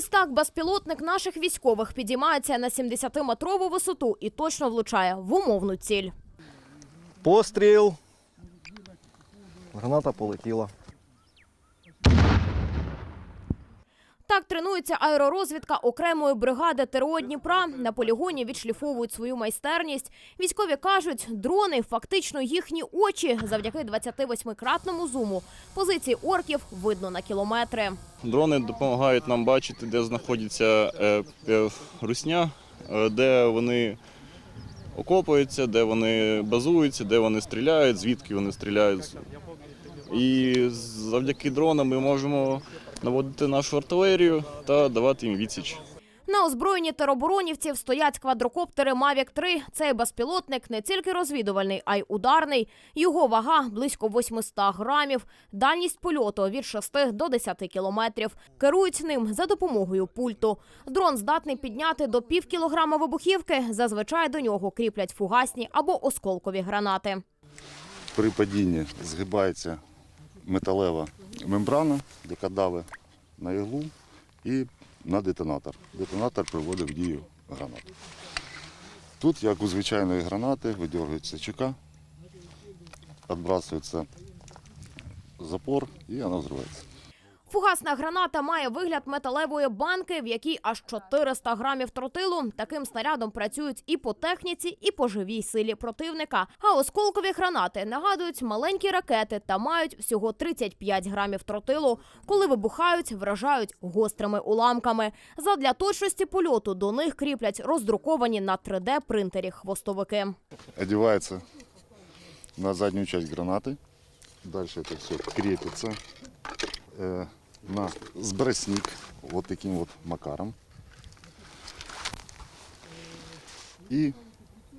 Ось так безпілотник наших військових підіймається на 70-метрову висоту і точно влучає в умовну ціль. Постріл. Граната полетіла. Так тренується аеророзвідка окремої бригади ТРО Дніпра. На полігоні відшліфовують свою майстерність. Військові кажуть, дрони фактично їхні очі. Завдяки 28-кратному зуму позиції орків видно на кілометри. Дрони допомагають нам бачити, де знаходиться е, е, русня, е, де вони окопуються, де вони базуються, де вони стріляють, звідки вони стріляють. І завдяки дронам ми можемо наводити нашу артилерію та давати їм відсіч. На озброєнні тероборонівців стоять квадрокоптери Mavic 3. Цей безпілотник не тільки розвідувальний, а й ударний. Його вага близько 800 грамів. Дальність польоту від 6 до 10 кілометрів. Керують ним за допомогою пульту. Дрон здатний підняти до пів кілограма вибухівки. Зазвичай до нього кріплять фугасні або осколкові гранати. при падінні згибається металева мембрана, яка давить на іглу і на детонатор. Детонатор приводить в дію гранату. Тут, як у звичайної гранати, видергується чека, відбрасується запор і вона взривається. Фугасна граната має вигляд металевої банки, в якій аж 400 грамів тротилу. Таким снарядом працюють і по техніці, і по живій силі противника. А осколкові гранати нагадують маленькі ракети та мають всього 35 грамів тротилу. Коли вибухають, вражають гострими уламками. Задля точності польоту до них кріплять роздруковані на 3D принтері хвостовики. Одевается на заднюю часть гранаты. Дальше это все крепится э, на сбросник вот таким вот макаром. И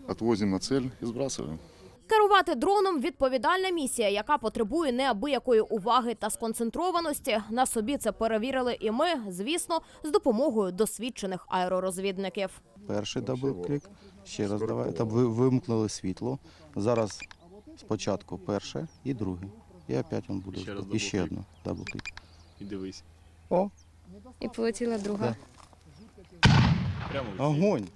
отвозим на цель и сбрасываем. Керувати дроном відповідальна місія, яка потребує неабиякої уваги та сконцентрованості. На собі це перевірили і ми, звісно, з допомогою досвідчених аеророзвідників. Перший дабл-клік. Ще раз давай. Там ви вимкнули світло. Зараз спочатку перше і друге. І опять він буде. І ще одне дабл-клік. І дивись. О, І полетіла друга. Прямо в огонь!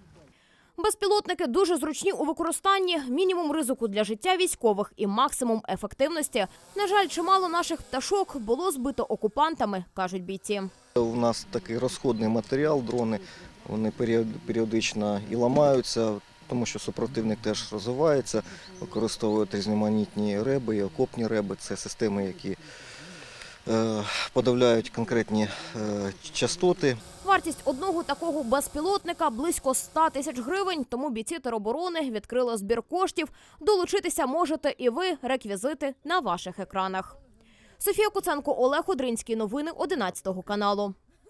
Безпілотники дуже зручні у використанні, мінімум ризику для життя військових і максимум ефективності. На жаль, чимало наших пташок було збито окупантами, кажуть бійці. У нас такий розходний матеріал, дрони. Вони період- періодично і ламаються, тому що супротивник теж розвивається, використовують різноманітні реби і окопні реби. Це системи, які подавляють конкретні е, частоти. Вартість одного такого безпілотника близько 100 тисяч гривень. Тому бійці тероборони відкрили збір коштів. Долучитися можете і ви. Реквізити на ваших екранах. Софія Куценко, Олег Одринський. Новини 11 каналу.